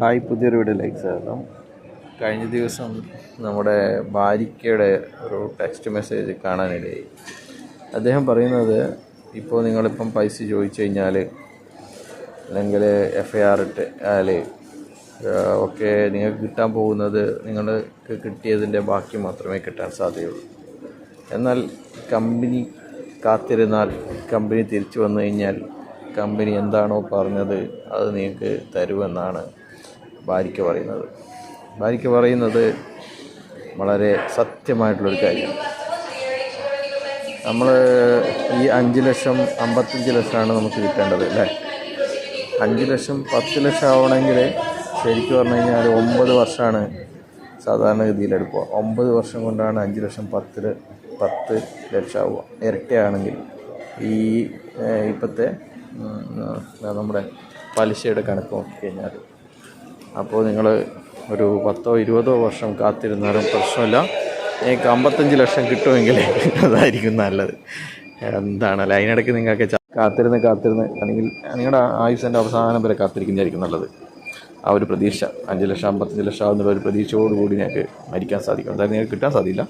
Hi പുതിയൊരു വീഡിയോയിലേക്ക് സ്വാഗതം കഴിഞ്ഞ ദിവസം നമ്മുടെ ഭാര്യയ്ക്കയുടെ ഒരു ടെക്സ്റ്റ് മെസ്സേജ് കാണാനിടയായി. അദ്ദേഹം പറയുന്നത് ഇപ്പോൾ നിങ്ങളിപ്പം പൈസ ചോദിച്ചു കഴിഞ്ഞാൽ അല്ലെങ്കിൽ എഫ് ഐ ആർ ഇട്ട് ആയാൽ ഒക്കെ നിങ്ങൾക്ക് കിട്ടാൻ പോകുന്നത് നിങ്ങൾക്ക് കിട്ടിയതിന്റെ ബാക്കി മാത്രമേ കിട്ടാൻ സാധ്യതയുള്ളൂ. എന്നാൽ കമ്പനി കാത്തിരുന്നാൽ കമ്പനി തിരിച്ചു വന്നു കഴിഞ്ഞാൽ കമ്പനി എന്താണോ പറഞ്ഞത് അത് നിങ്ങൾക്ക് തരുമെന്നാണ് ഭാര്യയ്ക്ക് പറയുന്നത്. ഭാര്യയ്ക്ക് പറയുന്നത് വളരെ സത്യമായിട്ടുള്ളൊരു കാര്യമാണ്. നമ്മൾ ഈ അഞ്ച് ലക്ഷം അമ്പത്തഞ്ച് ലക്ഷമാണ് നമുക്ക് കിട്ടേണ്ടത് അല്ലേ? അഞ്ച് ലക്ഷം പത്ത് ലക്ഷം ആവണമെങ്കിൽ ശരിക്കും പറഞ്ഞു കഴിഞ്ഞാൽ ഒമ്പത് വർഷമാണ് സാധാരണഗതിയിലെടുക്കുക ഒമ്പത് വർഷം കൊണ്ടാണ് അഞ്ച് ലക്ഷം പത്തിൽ പത്ത് ലക്ഷം ആവുക ഇരട്ടയാണെങ്കിൽ ഈ ഇപ്പോഴത്തെ നമ്മുടെ പലിശയുടെ കണക്ക് നോക്കിക്കഴിഞ്ഞാൽ അപ്പോൾ നിങ്ങൾ ഒരു പത്തോ ഇരുപതോ വർഷം കാത്തിരുന്നാലും പ്രശ്നമില്ല. നിങ്ങൾക്ക് അമ്പത്തഞ്ച് ലക്ഷം കിട്ടുമെങ്കിൽ അതായിരിക്കും നല്ലത്. എന്താണല്ലേ അതിനിടയ്ക്ക് നിങ്ങൾക്ക് കാത്തിരുന്ന് കാത്തിരുന്ന് അല്ലെങ്കിൽ നിങ്ങളുടെ ആയുസിന്റെ അവസാനം വരെ കാത്തിരിക്കുന്നതായിരിക്കും നല്ലത്. ആ ഒരു പ്രതീക്ഷ അഞ്ച് ലക്ഷം അമ്പത്തഞ്ച് ലക്ഷം ആവുന്നുള്ള ഒരു പ്രതീക്ഷയോടുകൂടി നിങ്ങൾക്ക് മരിക്കാൻ സാധിക്കും. അതായത് നിങ്ങൾക്ക് കിട്ടാൻ സാധിക്കില്ല